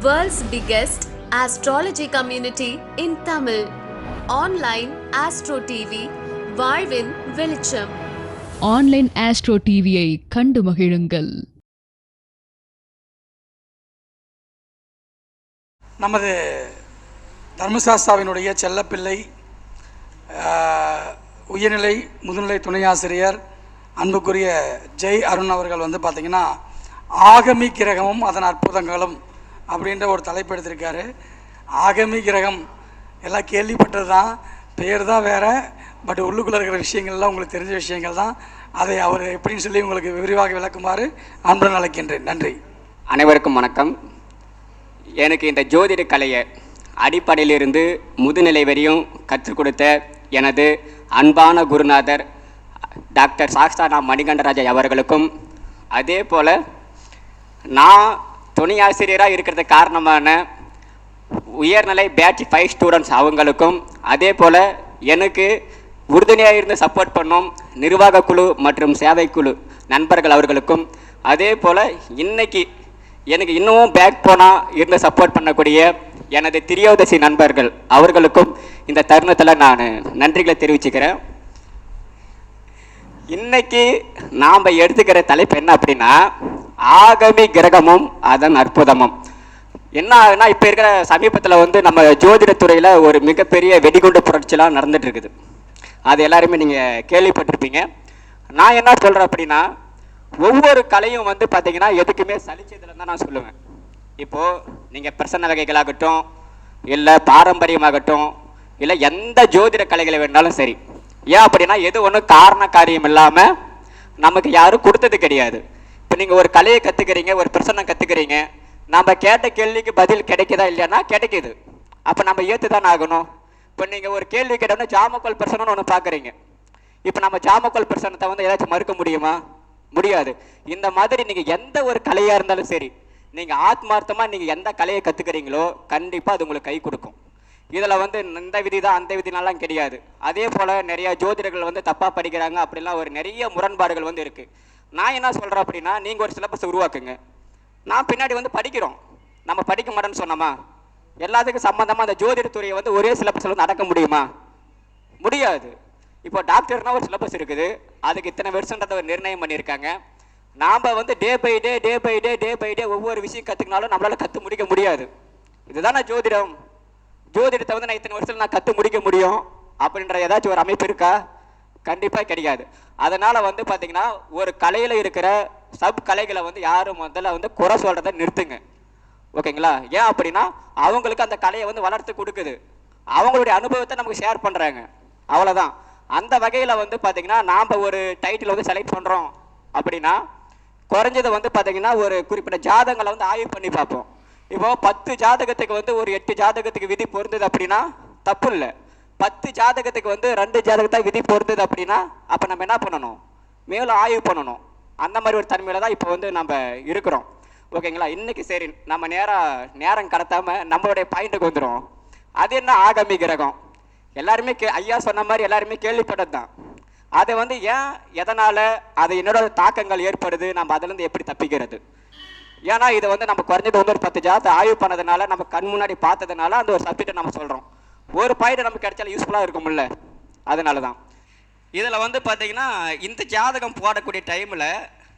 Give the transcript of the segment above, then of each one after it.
World's biggest astrology community in Tamil. Online Astro TV, வாழ்வின் வெளிச்சம் online astro டிவியை கண்டு மகிழுங்கள் நமது தர்மசாஸ்தாவினுடைய செல்லப்பிள்ளை உயர்நிலை முதுநிலை துணை ஆசிரியர் அன்புக்குரிய ஜெய் அருண் அவர்கள் வந்து பார்த்திங்கன்னா ஆகமி கிரகமும் அதன் அற்புதங்களும் அப்படின்ற ஒரு தலைப்பு எடுத்திருக்காரு. ஆகமி கிரகம். எல்லாம் கேள்விப்பட்டது தான் பெயர் தான் வேறு. பட் உள்ளுக்குள்ளே இருக்கிற விஷயங்கள்லாம் உங்களுக்கு தெரிஞ்ச விஷயங்கள் தான் அதை அவர் எப்படின்னு சொல்லி உங்களுக்கு விரிவாக விளக்குமாறு அன்புடன் அழைக்கின்றேன். நன்றி. அனைவருக்கும் வணக்கம். எனக்கு இந்த ஜோதிட கலையை அடிப்படையிலிருந்து முதுநிலை வரையும் கற்றுக் கொடுத்த எனது அன்பான குருநாதர் டாக்டர் சாஸ்தானா மணிகண்டராஜா அவர்களுக்கும் அதே போல் நான் துணை ஆசிரியராக இருக்கிறதுக்கு காரணமான உயர்நிலை பேட்ச் ஃபைவ் ஸ்டூடெண்ட்ஸ் அவங்களுக்கும் அதே போல் எனக்கு உறுதுணையாக இருந்து சப்போர்ட் பண்ணும் நிர்வாக குழு மற்றும் சேவை குழு நண்பர்கள் அவர்களுக்கும் அதே போல் இன்னைக்கு எனக்கு இன்னமும் பேக் போனால் இருந்து சப்போர்ட் பண்ணக்கூடிய எனது திரியோதசி நண்பர்கள் அவர்களுக்கும் இந்த தருணத்தில் நான் நன்றிகளை தெரிவிச்சுக்கிறேன். இன்னைக்கு நாம் எடுத்துக்கிற தலைப்பு என்ன அப்படின்னா ஆகமி கிரகமும் அதன் அற்புதமும். என்ன ஆகுனா இப்போ இருக்கிற சமீபத்தில் வந்து நம்ம ஜோதிடத்துறையில் ஒரு மிகப்பெரிய வெடிகுண்டு புரட்சிலாம் நடந்துட்டு இருக்குது அது எல்லாருமே நீங்கள் கேள்விப்பட்டிருப்பீங்க. நான் என்ன சொல்கிறேன் அப்படின்னா ஒவ்வொரு கலையும் வந்து பார்த்தீங்கன்னா எதுக்குமே சலிச்சதில் தான் நான் சொல்லுவேன். இப்போது நீங்கள் பிரசன்ன வகைகளாகட்டும் இல்லை பாரம்பரியமாகட்டும் இல்லை எந்த ஜோதிட கலைகளை வேணாலும் சரி. ஏன் அப்படின்னா எது ஒன்றும் காரண காரியம் இல்லாமல் நமக்கு யாரும் கொடுத்தது கிடையாது. நீங்கள் ஒரு கலையை கற்றுக்கிறீங்க ஒரு பிரசன்னம் கற்றுக்கிறீங்க நம்ம கேட்ட கேள்விக்கு பதில் கிடைக்குதா இல்லையானா கிடைக்குது. அப்போ நம்ம ஏற்று தான் ஆகணும். இப்போ நீங்கள் ஒரு கேள்வி கேட்டோம்னா ஜாமக்கோல் பிரசனம்னு ஒன்று பார்க்குறீங்க இப்போ நம்ம ஜாமக்கோல் பிரசனத்தை வந்து ஏதாச்சும் மறுக்க முடியுமா? முடியாது. இந்த மாதிரி நீங்கள் எந்த ஒரு கலையாக இருந்தாலும் சரி நீங்கள் ஆத்மார்த்தமாக நீங்கள் எந்த கலையை கற்றுக்கிறீங்களோ கண்டிப்பாக அது உங்களுக்கு கை கொடுக்கும். இதில் வந்து இந்த விதி தான் அந்த விதினாலாம் கிடையாது. அதே போல் நிறையா ஜோதிடர்கள் வந்து தப்பாக படிக்கிறாங்க அப்படிலாம் ஒரு நிறைய முரண்பாடுகள் வந்து இருக்குது நான் என்ன சொல்கிறேன் அப்படின்னா நீங்கள் ஒரு சிலபஸ் உருவாக்குங்க. நான் பின்னாடி வந்து படிக்கிறோம். நம்ம படிக்க மாட்டோம்னு சொன்னோமா? எல்லாத்துக்கும் சம்மந்தமாக அந்த ஜோதிடத்துறையை வந்து ஒரே சிலபஸில் வந்து அடக்க முடியுமா? முடியாது. இப்போ டாக்டர்னா ஒரு சிலபஸ் இருக்குது. அதுக்கு இத்தனை வருஷன்றத ஒரு நிர்ணயம் பண்ணியிருக்காங்க. நாம் வந்து day by day day by day day by day ஒவ்வொரு விஷயம் கற்றுக்கினாலும் நம்மளால் கற்று முடிக்க முடியாது. இதுதானே ஜோதிடம். ஜோதிடத்தை வந்து நான் இத்தனை வருஷத்தில் நான் கற்று முடிக்க முடியும்? அப்படின்ற ஏதாச்சும் ஒரு அமைப்பு இருக்கா? கண்டிப்பாக கிடைக்காது. அதனால் வந்து பார்த்திங்கன்னா ஒரு கலையில் இருக்கிற சப் கலைகளை வந்து யாரும் முதல்ல வந்து குறை சொல்கிறத நிறுத்துங்க. ஓகேங்களா? ஏன் அப்படின்னா அவங்களுக்கு அந்த கலையை வந்து வளர்த்து கொடுக்குது. அவங்களுடைய அனுபவத்தை நமக்கு ஷேர் பண்ணுறாங்க அவ்வளோதான் அந்த வகையில் வந்து பார்த்திங்கன்னா நாம் ஒரு டைட்டில் வந்து செலக்ட் பண்ணுறோம் அப்படின்னா குறைஞ்சது வந்து பார்த்திங்கன்னா ஒரு குறிப்பிட்ட ஜாதகங்களை வந்து ஆய்வு பண்ணி பார்ப்போம். இப்போ பத்து ஜாதகத்துக்கு வந்து ஒரு எட்டு ஜாதகத்துக்கு விதி பொருந்தது அப்படின்னா தப்பு இல்லை. பத்து ஜாதகத்துக்கு வந்து ரெண்டு ஜாதகத்தை விதி பொருந்தது அப்படின்னா அப்போ நம்ம என்ன பண்ணணும்? மேலும் ஆய்வு பண்ணணும். அந்த மாதிரி ஒரு தன்மையில் தான் இப்போ வந்து நம்ம இருக்கிறோம். ஓகேங்களா? இன்றைக்கி சரி நம்ம நேராக நேரம் கடத்தாமல் நம்மளுடைய பாயிண்ட்டுக்கு வந்துடும் அது என்ன ஆகமி கிரகம்? எல்லாருமே கே ஐயா சொன்ன மாதிரி எல்லாருமே கேள்விப்பட்டது தான் அதை வந்து ஏன் எதனால் அது என்னோட தாக்கங்கள் ஏற்படுது நம்ம அதுலேருந்து எப்படி தப்பிக்கிறது? ஏன்னா இதை வந்து நம்ம குறைஞ்சது வந்து ஒரு பத்து ஜாதத்தை ஆய்வு பண்ணதுனால நம்ம கண் முன்னாடி பார்த்ததுனால அந்த ஒரு சப்ஜெக்டை நம்ம சொல்கிறோம் ஒரு பாயிண்ட் நமக்கு கிடைச்சாலும் யூஸ்ஃபுல்லாக இருக்கும்ல. அதனால தான் இதில் வந்து பார்த்தீங்கன்னா இந்த ஜாதகம் போடக்கூடிய டைமில்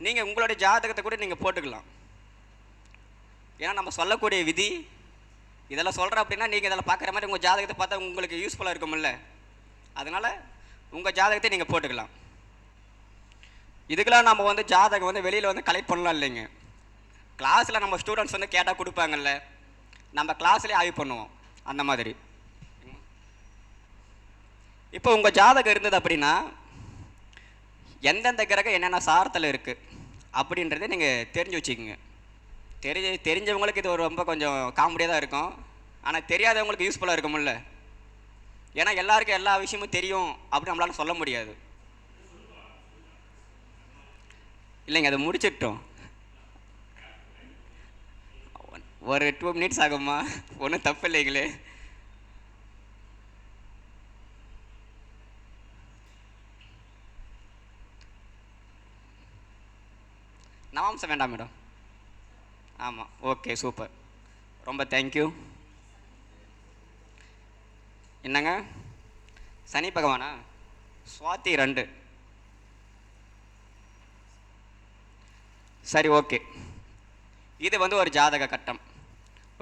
நீங்கள் உங்களுடைய ஜாதகத்தை கூட நீங்கள் போட்டுக்கலாம். ஏன்னா நம்ம சொல்லக்கூடிய விதி இதெல்லாம் சொல்கிறோம் அப்படின்னா நீங்கள் இதில் பார்க்குற மாதிரி உங்கள் ஜாதகத்தை பார்த்தா உங்களுக்கு யூஸ்ஃபுல்லாக இருக்கும்ல. அதனால் உங்கள் ஜாதகத்தை நீங்கள் போட்டுக்கலாம். இதுக்கெல்லாம் நம்ம வந்து ஜாதகம் வந்து வெளியில் வந்து கலெக்ட் பண்ணலாம் இல்லைங்க. கிளாஸில் நம்ம ஸ்டூடெண்ட்ஸ் வந்து கேட்டால் கொடுப்பாங்கல்ல. நம்ம கிளாஸ்லேயே ஆய்வு பண்ணுவோம். அந்த மாதிரி. இப்போ உங்கள் ஜாதகம் இருந்தது அப்படின்னா எந்தெந்த கிரகம் என்னென்ன சாரத்தில் இருக்குது அப்படின்றத நீங்கள் தெரிஞ்சு வச்சுக்கோங்க. தெரிஞ்ச தெரிஞ்சவங்களுக்கு இது ரொம்ப கொஞ்சம் காமெடியாக தான் இருக்கும். ஆனால் தெரியாதவங்களுக்கு யூஸ்ஃபுல்லாக இருக்கும்ல. ஏன்னா எல்லாருக்கும் எல்லா விஷயமும் தெரியும் அப்படின்னு நம்மளால சொல்ல முடியாது. இல்லைங்க அதை முடிச்சிட்டோம் ஒரு டூ மினிட்ஸ் ஆகுமா ஒன்றும் தப்பு இல்லைங்களே. நவாம்சம் வேண்டாம் மேடம். ஆமாம் ஓகே சூப்பர் ரொம்ப தேங்க்யூ என்னங்க? சனி பகவானா? சுவாதி ரெண்டு. சரி ஓகே இது வந்து ஒரு ஜாதக கட்டம்.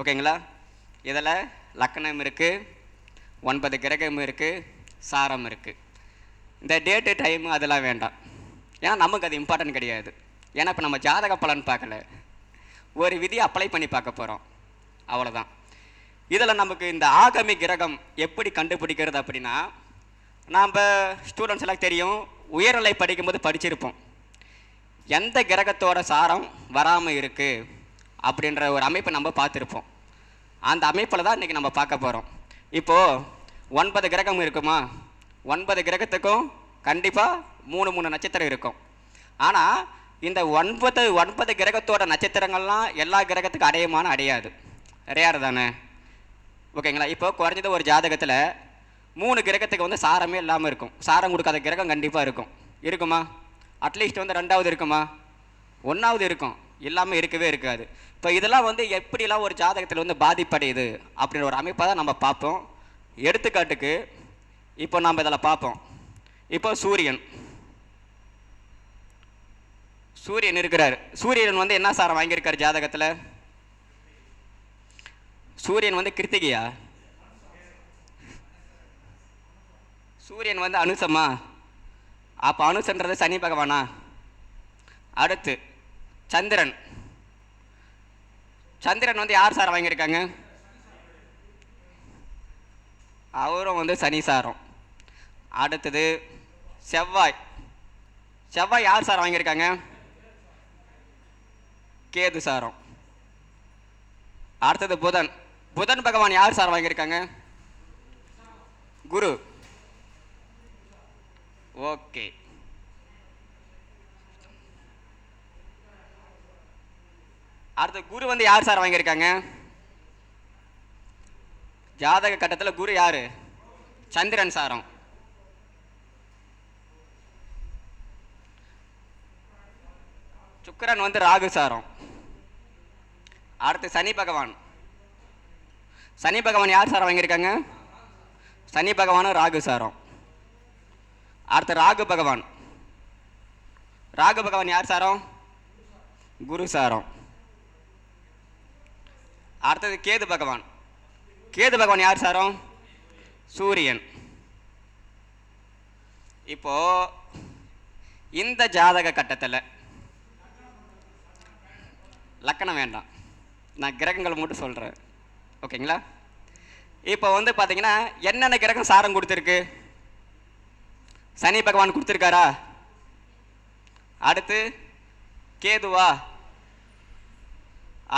ஓகேங்களா இதில் லக்னம் இருக்குது ஒன்பது கிரகம் இருக்குது சாரம் இருக்குது இந்த டேட்டு டைம் அதெல்லாம் வேண்டாம். ஏன்னா நமக்கு அது இம்பார்ட்டன்ட் கிடையாது. ஏன்னா இப்போ நம்ம ஜாதக பலன் பார்க்கல. ஒரு விதியை அப்ளை பண்ணி பார்க்க போகிறோம் அவ்வளோதான் இதில் நமக்கு இந்த ஆகமி கிரகம் எப்படி கண்டுபிடிக்கிறது அப்படின்னா நாம் ஸ்டூடெண்ட்ஸ் எல்லாம் தெரியும் உயர்நிலை படிக்கும்போது படிச்சிருப்போம். எந்த கிரகத்தோட சாரம் வராமல் இருக்குது அப்படின்ற ஒரு அமைப்பை நம்ம பார்த்துருப்போம். அந்த அமைப்பில் தான் இன்றைக்கி நம்ம பார்க்க போகிறோம் இப்போது ஒன்பது கிரகம் இருக்குமா? ஒன்பது கிரகத்துக்கும் கண்டிப்பாக மூணு மூணு நட்சத்திரம் இருக்கும். ஆனால் இந்த ஒன்பது ஒன்பது கிரகத்தோட நட்சத்திரங்கள்லாம் எல்லா கிரகத்துக்கும் அடையுமான அடையாது. ரேர் தானே? ஓகேங்களா? இப்போ குறைஞ்சது ஒரு ஜாதகத்தில் மூணு கிரகத்துக்கு வந்து சாரமே இல்லாமல் இருக்கும். சாரம் கொடுக்காத கிரகம் கண்டிப்பாக இருக்கும். இருக்குமா? அட்லீஸ்ட் வந்து ரெண்டாவது இருக்குமா? ஒன்றாவது இருக்கும். இல்லாமல் இருக்கவே இருக்காது. இப்போ இதெல்லாம் வந்து எப்படிலாம் ஒரு ஜாதகத்தில் வந்து பாதிப்படையுது அப்படின்ற ஒரு அமைப்பை தான் நம்ம பார்ப்போம். எடுத்துக்காட்டுக்கு இப்போ நம்ம இதில் பார்ப்போம். இப்போ சூரியன். சூரியன் இருக்கிறார். சூரியன் வந்து என்ன சாரம் வாங்கியிருக்கார் ஜாதகத்தில்? சூரியன் வந்து கிருத்திகையா? சூரியன் வந்து அனுசமா? அப்போ அனுசன்றது சனி பகவானா? அடுத்து சந்திரன். சந்திரன் வந்து யார் சாரம் வாங்கியிருக்காங்க? அவரும் வந்து சனி சாரம். அடுத்தது செவ்வாய். செவ்வாய் யார் சாரம் வாங்கியிருக்காங்க? கேது சாரம். அடுத்தது புதன். புதன் பகவான் யார் சார் வாங்கியிருக்காங்க? குரு. ஓகே. அடுத்து குரு வந்து யார் சார் வாங்கியிருக்காங்க? ஜாதக கட்டத்தில் குரு யார்? சந்திரன் சாரம். சுக்கரன் வந்து ராகு சாரம். அடுத்து சனி பகவான். சனி பகவான் யார் சாரம் வாங்கியிருக்காங்க? சனி பகவானும் ராகு சாரம். அடுத்து ராகு பகவான். ராகு பகவான் யார் சாரம்? குரு சாரம். அடுத்தது கேது பகவான். கேது பகவான் யார் சாரம்? சூரியன். இப்போ இந்த ஜாதக கட்டத்தில் லக்கணம் வேண்டாம். நான் கிரகங்கள் மட்டும் சொல்கிறேன் ஓகேங்களா? இப்போ வந்து பார்த்தீங்கன்னா என்னென்ன கிரகம் சாரம் கொடுத்துருக்கு? சனி பகவான் கொடுத்துருக்காரா? அடுத்து கேதுவா?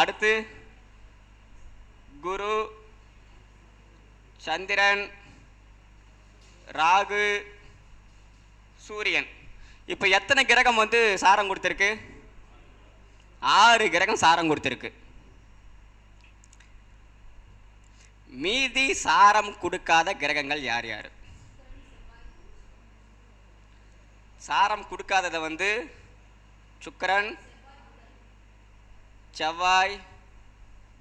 அடுத்து குரு சந்திரன் ராகு சூரியன். இப்போ எத்தனை கிரகம் வந்து சாரம் கொடுத்துருக்கு? ஆறு கிரகம் சாரம் கொடுத்துருக்கு. மீதி சாரம் கொடுக்காத கிரகங்கள் யார் யார்? சாரம் கொடுக்காததை வந்து சுக்கிரன் செவ்வாய்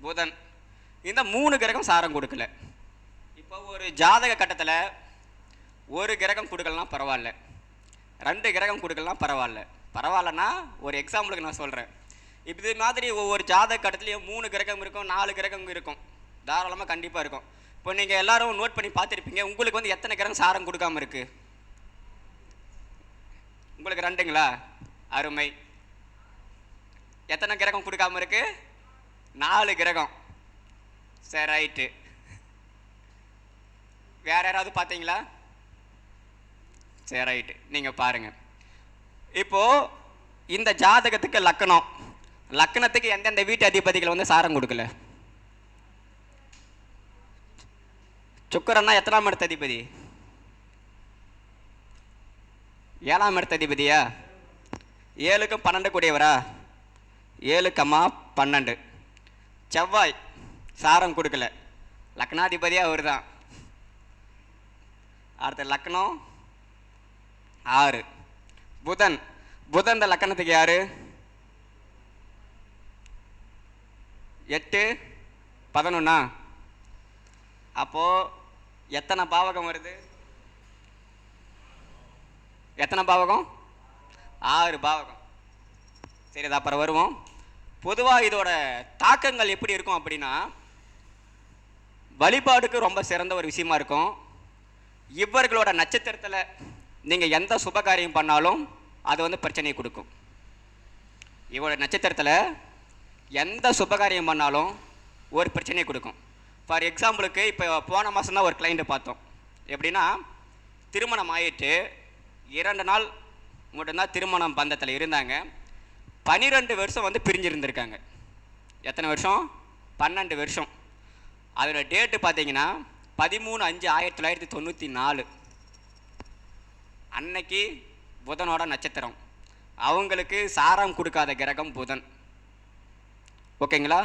புதன். இந்த மூணு கிரகம் சாரம் கொடுக்கல. இப்போ ஒரு ஜாதக கட்டத்தில் ஒரு கிரகம் கொடுக்கலாம் பரவாயில்ல. ரெண்டு கிரகம் கொடுக்கலாம் பரவாயில்ல. பரவாயில்லன்னா ஒரு எக்ஸாம்பிளுக்கு நான் சொல்கிறேன் இது மாதிரி ஒவ்வொரு ஜாதக கட்டத்துலேயும் மூணு கிரகம் இருக்கும் நாலு கிரகம் இருக்கும். தாராளமாக கண்டிப்பாக இருக்கும். இப்போ நீங்கள் எல்லாரும் நோட் பண்ணி பார்த்துருப்பீங்க உங்களுக்கு வந்து எத்தனை கிரகம் சாரம் கொடுக்காம இருக்கு? உங்களுக்கு ரெண்டுங்களா? அருமை. எத்தனை கிரகம் கொடுக்காம இருக்கு? நாலு கிரகம். சரி ரைட்டு. வேற யாராவது பார்த்தீங்களா? சரி ரைட்டு. நீங்கள் பாருங்கள் இப்போது இந்த ஜாதகத்துக்கு லக்கணம். லக்கணத்துக்கு எந்தெந்த வீட்டு அதிபதிகள் வந்து சாரம் கொடுக்கல? சுக்கரன்னா எத்தனாம் இடத்த அதிபதி? ஏழாம் இடத்த அதிபதியா? ஏழுக்கும் பன்னெண்டு கூடியவரா? ஏழு கம்மா பன்னெண்டு. செவ்வாய் சாரம் கொடுக்கல. லக்னாதிபதியா அவர் தான் அடுத்த லக்னம் ஆறு. புதன். புதன் இந்த லக்கணத்துக்கு யாரு? எட்டு பதினொன்னா? அப்போது எத்தனை பாவகம் வருது? எத்தனை பாவகம்? ஆறு பாவகம். சரி அது அப்புறம் வருவோம். பொதுவாக இதோட தாக்கங்கள் எப்படி இருக்கும் அப்படின்னா வழிபாடுக்கு ரொம்ப சிறந்த ஒரு விஷயமா இருக்கும். இவர்களோட நட்சத்திரத்தில் நீங்கள் எந்த சுப காரியம் பண்ணாலும் அது வந்து பிரச்சனையை கொடுக்கும். இவரோட நட்சத்திரத்தில் எந்த சுபகாரியம் பண்ணாலும் ஒரு பிரச்சனையை கொடுக்கும். ஃபார் எக்ஸாம்பிளுக்கு இப்போ போன மாதம் தான் ஒரு கிளைண்ட்டை பார்த்தோம். எப்படின்னா திருமணம் ஆயிட்டு இரண்டு நாள் மட்டும்தான் திருமணம் பந்தத்தில் இருந்தாங்க. பன்னிரெண்டு வருஷம் வந்து பிரிஞ்சிருந்திருக்காங்க. எத்தனை வருஷம்? பன்னெண்டு வருஷம். அதோடய டேட்டு பார்த்தீங்கன்னா பதிமூணு அஞ்சு ஆயிரத்தி தொள்ளாயிரத்தி தொண்ணூற்றி நாலு. அன்னைக்கு புதனோட நட்சத்திரம். அவங்களுக்கு சாரம் கொடுக்காத கிரகம் புதன். ஓகேங்களா?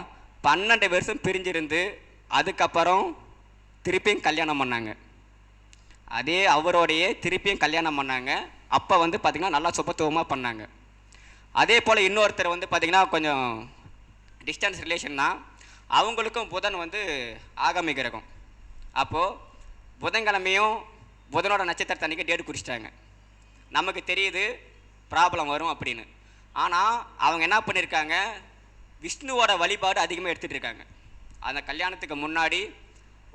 பன்னெண்டு வருஷம் பிரிஞ்சிருந்து அதுக்கப்புறம் திருப்பியும் கல்யாணம் பண்ணாங்க. அதே அவரோடையே திருப்பியும் கல்யாணம் பண்ணாங்க. அப்போ வந்து பார்த்திங்கன்னா நல்லா சுபத்துவமாக பண்ணாங்க. அதே போல் இன்னொருத்தர் வந்து பார்த்திங்கன்னா கொஞ்சம் டிஸ்டன்ஸ் ரிலேஷன் தான் அவங்களுக்கும் புதன் வந்து ஆகாமி கிரகம். அப்போது புதன்கிழமையும் புதனோட நட்சத்திரத்தை அன்றைக்கி டேட் குறிச்சிட்டாங்க. நமக்கு தெரியுது ப்ராப்ளம் வரும் அப்படின்னு. ஆனால் அவங்க என்ன பண்ணியிருக்காங்க விஷ்ணுவோட வழிபாடு அதிகமாக எடுத்துகிட்டு இருக்காங்க. அந்த கல்யாணத்துக்கு முன்னாடி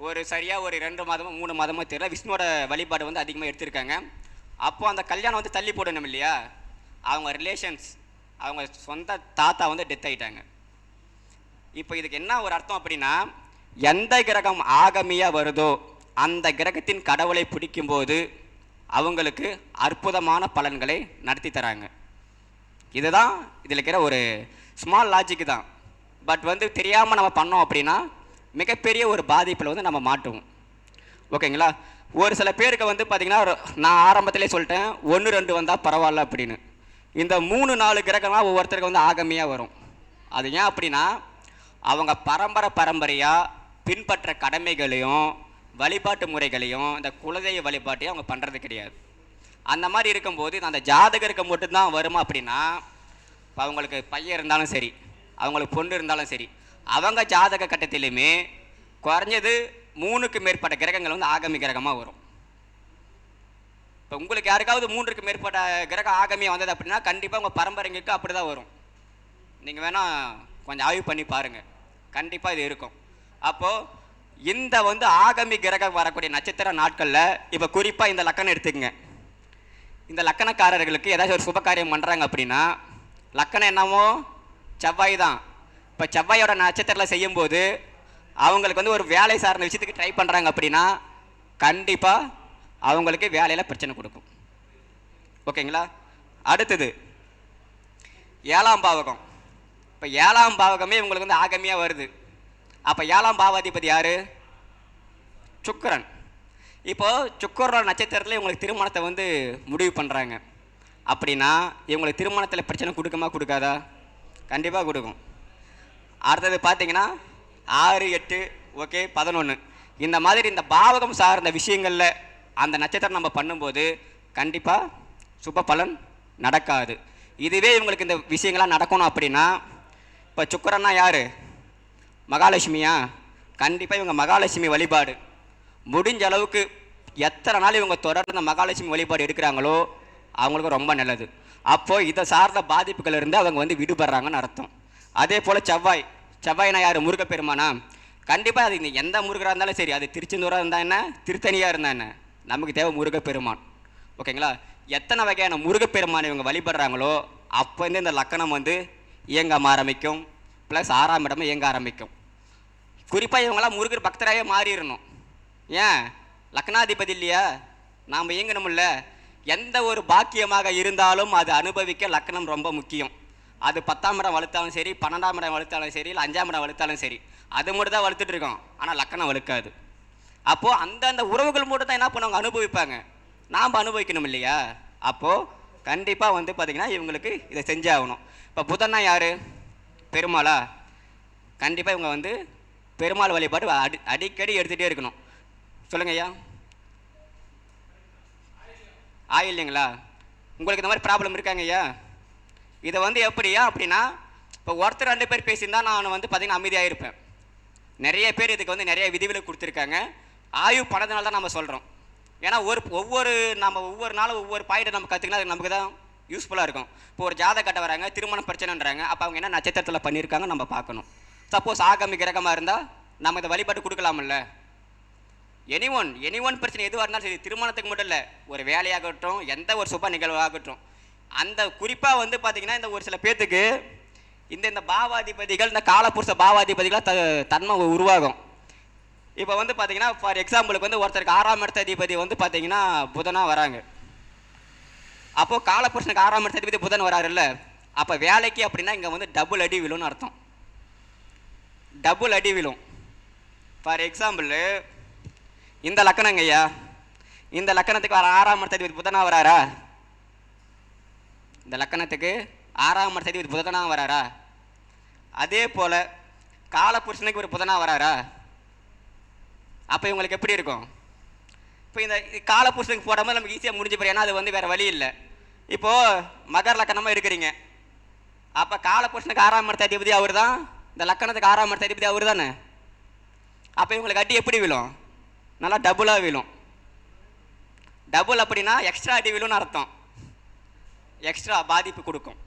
ஒரு சரியாக ஒரு ரெண்டு மாதமோ மூணு மாதமோ தெரியல விஷ்ணுவோட வழிபாடு வந்து அதிகமாக எடுத்திருக்காங்க. அப்போது அந்த கல்யாணம் வந்து தள்ளி போடணும் இல்லையா? அவங்க ரிலேஷன்ஸ் அவங்க சொந்த தாத்தா வந்து டெத் ஆகிட்டாங்க இப்போ இதுக்கு என்ன ஒரு அர்த்தம் அப்படின்னா எந்த கிரகம் ஆகமியாக வருதோ அந்த கிரகத்தின் கடவுளை பிடிக்கும்போது அவங்களுக்கு அற்புதமான பலன்களை நடத்தி தராங்க. இதுதான் இதில் இருக்கிற ஒரு ஸ்மால் லாஜிக் தான். பட் வந்து தெரியாமல் நம்ம பண்ணோம் அப்படின்னா மிகப்பெரிய ஒரு பாதிப்பில் வந்து நம்ம மாட்டுவோம். ஓகேங்களா ஒரு சில பேருக்கு வந்து பார்த்திங்கன்னா நான் ஆரம்பத்திலே சொல்லிட்டேன் ஒன்று ரெண்டு வந்தால் பரவாயில்ல அப்படின்னு. இந்த மூணு நாலு கிரகமாக ஒவ்வொருத்தருக்கு வந்து ஆகமையாக வரும். அது ஏன் அப்படின்னா அவங்க பரம்பரை பரம்பரையாக பின்பற்ற கடமைகளையும் வழிபாட்டு முறைகளையும் இந்த குலதெய்வ வழிபாட்டையும் அவங்க பண்ணுறது கிடையாது. அந்த மாதிரி இருக்கும்போது அந்த ஜாதகருக்கு மட்டும்தான் வருமா அப்படின்னா இப்போ அவங்களுக்கு பையன் இருந்தாலும் சரி அவங்களுக்கு பொண்ணு இருந்தாலும் சரி அவங்க ஜாதக கட்டத்திலையுமே குறைஞ்சது மூணுக்கு மேற்பட்ட கிரகங்கள் வந்து ஆகமி கிரகமாக வரும். இப்போ உங்களுக்கு யாருக்காவது மூன்றுக்கு மேற்பட்ட கிரகம் ஆகமியாக வந்தது அப்படின்னா கண்டிப்பாக உங்கள் பரம்பரைங்களுக்கு அப்படி தான் வரும். நீங்கள் வேணால் கொஞ்சம் ஆய்வு பண்ணி பாருங்கள் கண்டிப்பாக இது இருக்கும். அப்போது இந்த வந்து ஆகமி கிரகம் வரக்கூடிய நட்சத்திர நாட்களில் இப்போ குறிப்பாக இந்த லக்கணம் எடுத்துக்கங்க. இந்த லக்கணக்காரர்களுக்கு ஏதாச்சும் ஒரு சுபகாரியம் பண்ணுறாங்க அப்படின்னா லக்கணம் என்னமோ செவ்வாய் தான். இப்போ செவ்வாயோட நட்சத்திரத்தில் செய்யும்போது அவங்களுக்கு வந்து ஒரு வேலை சார்ந்த விஷயத்துக்கு ட்ரை பண்ணுறாங்க அப்படின்னா கண்டிப்பாக அவங்களுக்கு வேலையில் பிரச்சனை கொடுக்கும். ஓகேங்களா? அடுத்தது ஏழாம் பாவகம். இப்போ ஏழாம் பாவகமே உங்களுக்கு வந்து ஆகமியாக வருது. அப்போ ஏழாம் பாவாதிபதி யார்? சுக்கிரன். இப்போது சுக்கரோட நட்சத்திரத்தில் இவங்களுக்கு திருமணத்தை வந்து முடிவு பண்ணுறாங்க அப்படின்னா இவங்களுக்கு திருமணத்தில் பிரச்சனை கொடுக்குமா கொடுக்காதா? கண்டிப்பாக கொடுக்கும். அடுத்தது பார்த்தீங்கன்னா ஆறு எட்டு ஓகே பதினொன்று இந்த மாதிரி இந்த பாவகம் சார்ந்த விஷயங்களில் அந்த நட்சத்திரம் நம்ம பண்ணும்போது கண்டிப்பாக சுப பலன் நடக்காது. இதுவே இவங்களுக்கு இந்த விஷயங்கள்லாம் நடக்கணும் அப்படின்னா இப்போ சுக்கரன்னா யார்? மகாலட்சுமியா? கண்டிப்பாக இவங்க மகாலட்சுமி வழிபாடு. முடிஞ்ச அளவுக்கு எத்தனை நாள் இவங்க தொடர்ந்து மகாலட்சுமி வழிபாடு எடுக்கிறாங்களோ அவங்களுக்கு ரொம்ப நல்லது. அப்போது இதை சார்ந்த பாதிப்புகள் இருந்து அவங்க வந்து விடுபடுறாங்கன்னு அர்த்தம். அதே போல் செவ்வாய் செவ்வாய்னா யார்? முருகப்பெருமானா? கண்டிப்பாக அது எந்த முருகராக இருந்தாலும் சரி அது திருச்செந்தூராக இருந்தால் என்ன? திருத்தணியாக இருந்தால் என்ன? நமக்கு தேவை முருகப்பெருமான். ஓகேங்களா? எத்தனை வகையான முருகப்பெருமான் இவங்க வழிபடுறாங்களோ அப்போ வந்து இந்த லக்கணம் வந்து இயங்க ஆரம்பிக்கும். ப்ளஸ் ஆறாம் இடமும் இயங்க ஆரம்பிக்கும். குறிப்பாக இவங்களாம் முருகர் பக்தராகவே மாறிடணும். ஏன்? லக்னாதிபதி இல்லையா? நாம் இயங்கணும்ல. எந்த ஒரு பாக்கியமாக இருந்தாலும் அது அனுபவிக்க லக்னம் ரொம்ப முக்கியம். அது பத்தாம் இடம் வளர்த்தாலும் சரி பன்னெண்டாம் இடம் வளர்த்தாலும் சரி இல்லை அஞ்சாம் இடம் வளர்த்தாலும் சரி அது மட்டும் தான் வளர்த்துட்டு இருக்கோம். ஆனால் லக்கணம் வளர்க்காது அப்போது அந்தந்த உறவுகள் மட்டும் தான் என்ன பண்ணுவாங்க? அனுபவிப்பாங்க. நாம் அனுபவிக்கணும் இல்லையா? அப்போது கண்டிப்பாக வந்து பார்த்திங்கன்னா இவங்களுக்கு இதை செஞ்சாகணும். இப்போ புதன்னா யார்? பெருமாளா? கண்டிப்பாக இவங்க வந்து பெருமாள் வழிபாடு அடி அடிக்கடி எடுத்துகிட்டே இருக்கணும். சொல்லுங்க ஐயா. ஆயில்லைங்களா உங்களுக்கு இந்த மாதிரி ப்ராப்ளம் இருக்காங்க ஐயா. இதை வந்து எப்படியா அப்படின்னா இப்போ ஒருத்தர் ரெண்டு பேர் பேசியிருந்தா நான் வந்து பார்த்திங்கன்னா அமைதியாக இருப்பேன். நிறைய பேர் இதுக்கு வந்து நிறைய விதிவிலக்கு கொடுத்துருக்காங்க. ஆய்வு பண்ணதுனால தான் நம்ம சொல்கிறோம் ஏன்னா ஒரு ஒவ்வொரு நம்ம ஒவ்வொரு நாளும் ஒவ்வொரு பாயிண்ட் நம்ம கற்றுக்கினா அது நமக்கு தான் யூஸ்ஃபுல்லாக இருக்கும். இப்போ ஒரு ஜாதக கட்ட வராங்க திருமண பிரச்சனைன்றாங்க. அப்போ அவங்க என்ன நட்சத்திரத்தில் பண்ணியிருக்காங்க நம்ம பார்க்கணும். சப்போஸ் ஆகமி கிரகமாக இருந்தால் நம்ம இதை வழிபாட்டு கொடுக்கலாம்ல? எனி ஒன் எனி ஒன் பிரச்சனை எதுவாக இருந்தாலும் சரி திருமணத்துக்கு மட்டும் இல்லை ஒரு வேலையாகட்டும் எந்த ஒரு சுப நிகழ்வாகட்டும். அந்த குறிப்பாக வந்து பார்த்திங்கன்னா இந்த ஒரு சில பேர்த்துக்கு இந்த இந்த பாவாதிபதிகள் இந்த காலப்புருஷ பாவாதிபதிகளாக த தன்மை உருவாகும். இப்போ வந்து பார்த்திங்கன்னா ஃபார் எக்ஸாம்பிளுக்கு வந்து ஒருத்தருக்கு ஆறாம் இடத்த அதிபதி வந்து பார்த்தீங்கன்னா புதனாக வராங்க. அப்போது காலப்புருஷனுக்கு ஆறாம் இடத்த அதிபதி புதன் வராருல்ல அப்போ வேலைக்கு அப்படின்னா இங்கே வந்து டபுள் அடி விழும்னு அர்த்தம். டபுள் அடி விழும். ஃபார் எக்ஸாம்பிள் இந்த லக்கணங்க ஐயா இந்த லக்கணத்துக்கு வர ஆறாம் இடத்த புதனா வராரா? இந்த லக்கணத்துக்கு ஆறாம் இடத்த புதனா வராரா? அதே போல் காலபுருஷனுக்கு ஒரு புதனா வராரா? அப்போ இவங்களுக்கு எப்படி இருக்கும்? இப்போ இந்த காலபுருஷனுக்கு போடும்போது நமக்கு ஈஸியாக முடிஞ்சு போயிடும் ஏன்னா அது வந்து வேறு வழி இல்லை. இப்போது மகர் லக்கணமாக இருக்கிறீங்க. அப்போ காலபுருஷனுக்கு ஆறாம் இடத்த அதிபதி அவர் தான் இந்த லக்கணத்துக்கு ஆறாம் இடத்த அதிபதி அவர் தானே அப்போ இவங்களுக்கு அடி எப்படி விழும்? நல்லா டபுளாக விழும். டபுள் அப்படின்னா எக்ஸ்ட்ரா அடி விழும்னு அர்த்தம். எக்ஸ்ட்ரா பாதிப்பு கொடுக்கும்.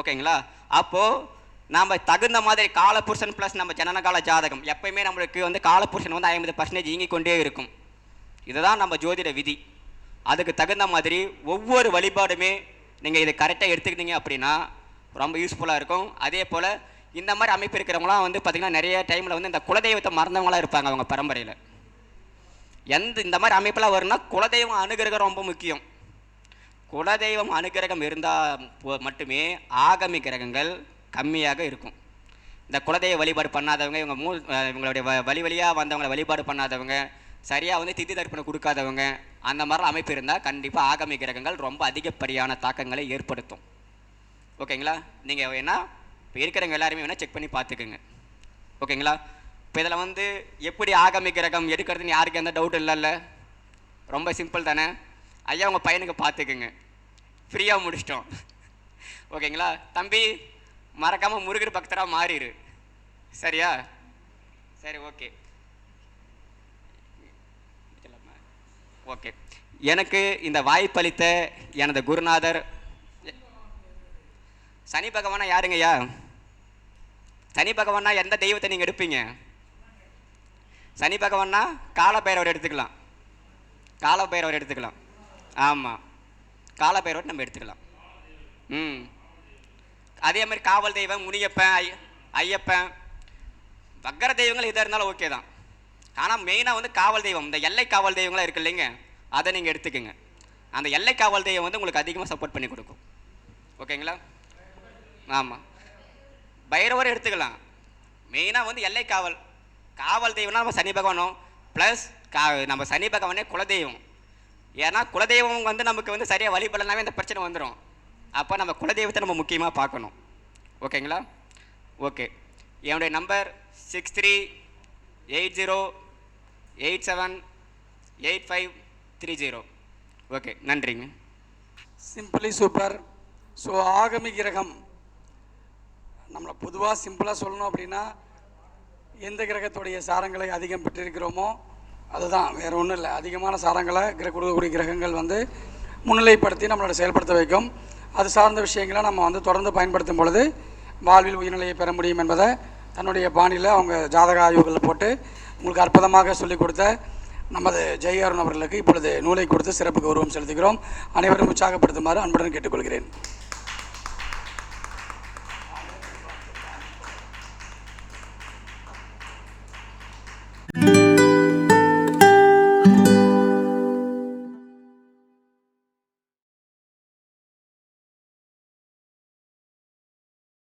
ஓகேங்களா அப்போது நாம் தகுந்த மாதிரி காலபுருஷன் ப்ளஸ் நம்ம ஜனனகால ஜாதகம் எப்பயுமே நம்மளுக்கு வந்து காலபுருஷன் வந்து ஐம்பது பர்சன்டேஜ் இயங்கிக் கொண்டே இருக்கும். இதுதான் நம்ம ஜோதிட விதி. அதுக்கு தகுந்த மாதிரி ஒவ்வொரு வழிபாடுமே நீங்கள் இதை கரெக்டாக எடுத்துக்கிட்டீங்க அப்படின்னா ரொம்ப யூஸ்ஃபுல்லாக இருக்கும். அதே போல் இந்த மாதிரி அமைப்பு இருக்கிறவங்களாம் வந்து பார்த்திங்கன்னா நிறைய டைமில் வந்து இந்த குலதெய்வத்தை மறந்தவங்களாம் இருப்பாங்க அவங்க பரம்பரையில். எந்த இந்த மாதிரி அமைப்பெல்லாம் வரும்னா குலதெய்வம் அனுகிரகம் ரொம்ப முக்கியம். குலதெய்வம் அனுகிரகம் இருந்தால் மட்டுமே ஆகமி கிரகங்கள் கம்மியாக இருக்கும். இந்த குலதெய்வ வழிபாடு பண்ணாதவங்க இவங்க மூ இவங்களுடைய வழி வழியாக வந்தவங்களை வழிபாடு பண்ணாதவங்க சரியாக வந்து திதி தர்ப்பணம் கொடுக்காதவங்க அந்த மாதிரிலாம் அமைப்பு இருந்தால் கண்டிப்பாக ஆகமி கிரகங்கள் ரொம்ப அதிகப்படியான தாக்கங்களை ஏற்படுத்தும். ஓகேங்களா? நீங்கள் வேணால் இப்போ இருக்கிறவங்க எல்லாருமே வேணால் செக் பண்ணி பார்த்துக்குங்க. ஓகேங்களா? இப்போ இதில் வந்து எப்படி ஆகமி கிரகம் எடுக்கிறதுன்னு யாருக்கு எந்த டவுட் இல்லைல்ல. ரொம்ப சிம்பிள் தானே. ஐயா உங்கள் பையனுக்கு பார்த்துக்குங்க ஃப்ரீயாக முடிச்சிட்டோம். ஓகேங்களா? தம்பி மறக்காமல் முருகர் பக்தராக மாறிடு சரியா? சரி ஓகே. ஓகே. எனக்கு இந்த வாய்ப்பளித்த எனது குருநாதர் சனி பகவானா யாருங்கய்யா? சனி பகவானா எந்த தெய்வத்தை நீங்கள் எடுப்பீங்க? சனி பகவான்னா காலபைரவர் எடுத்துக்கலாம். காலபைரவர் எடுத்துக்கலாம். ஆமாம் காலபைரவர் நம்ம எடுத்துக்கலாம். ம். அதே மாதிரி காவல் தெய்வம் முனியப்பன் ஐ ஐயப்பன் வக்கர தெய்வங்கள் எதாக இருந்தாலும் ஓகே தான். ஆனால் மெயினாக வந்து காவல் தெய்வம். இந்த எல்லை காவல் தெய்வங்களாக இருக்கு இல்லைங்க? அதை நீங்கள் எடுத்துக்கோங்க. அந்த எல்லை காவல் தெய்வம் வந்து உங்களுக்கு அதிகமாக சப்போர்ட் பண்ணி கொடுக்கும். ஓகேங்களா ஆமாம் பைரவர் எடுத்துக்கலாம். மெயினாக வந்து எல்லை காவல் காவல் தெய்வம்னா நம்ம சனி பகவானும் ப்ளஸ் கா நம்ம சனி பகவானே குலதெய்வம். ஏன்னா குலதெய்வம் வந்து நமக்கு வந்து சரியாக வழிபடலாமே இந்த பிரச்சனை வந்துடும் அப்போ நம்ம குலதெய்வத்தை நம்ம முக்கியமாக பார்க்கணும். ஓகேங்களா? ஓகே. என்னுடைய number six three eight zero eight seven eight five three zero okay நன்றிங்க. சிம்பிளி சூப்பர் ஸோ ஆகமி கிரகம். நம்மளை பொதுவாக சிம்பிளாக சொல்லணும் அப்படின்னா எந்த கிரகத்துடைய சாரங்களை அதிகம் பெற்றிருக்கிறோமோ அதுதான். வேறு ஒன்றும் இல்லை. அதிகமான சாரங்களை கிரக கொடுக்கக்கூடிய கிரகங்கள் வந்து முன்னிலைப்படுத்தி நம்மளோட செயல்படுத்த வைக்கும். அது சார்ந்த விஷயங்களை நம்ம வந்து தொடர்ந்து பயன்படுத்தும் பொழுது வாழ்வில் உயர்நிலையை பெற முடியும் என்பதை தன்னுடைய பாணியில் அவங்க ஜாதக ஆய்வுகளில் போட்டு உங்களுக்கு அற்புதமாக சொல்லிக் கொடுத்த நமது ஜெய் அருண் அவர்களுக்கு இப்பொழுது நூலை கொடுத்து சிறப்பு கௌரவம் செலுத்துகிறோம். அனைவரும் உற்சாகப்படுத்துமாறு அன்புடன் கேட்டுக்கொள்கிறேன்.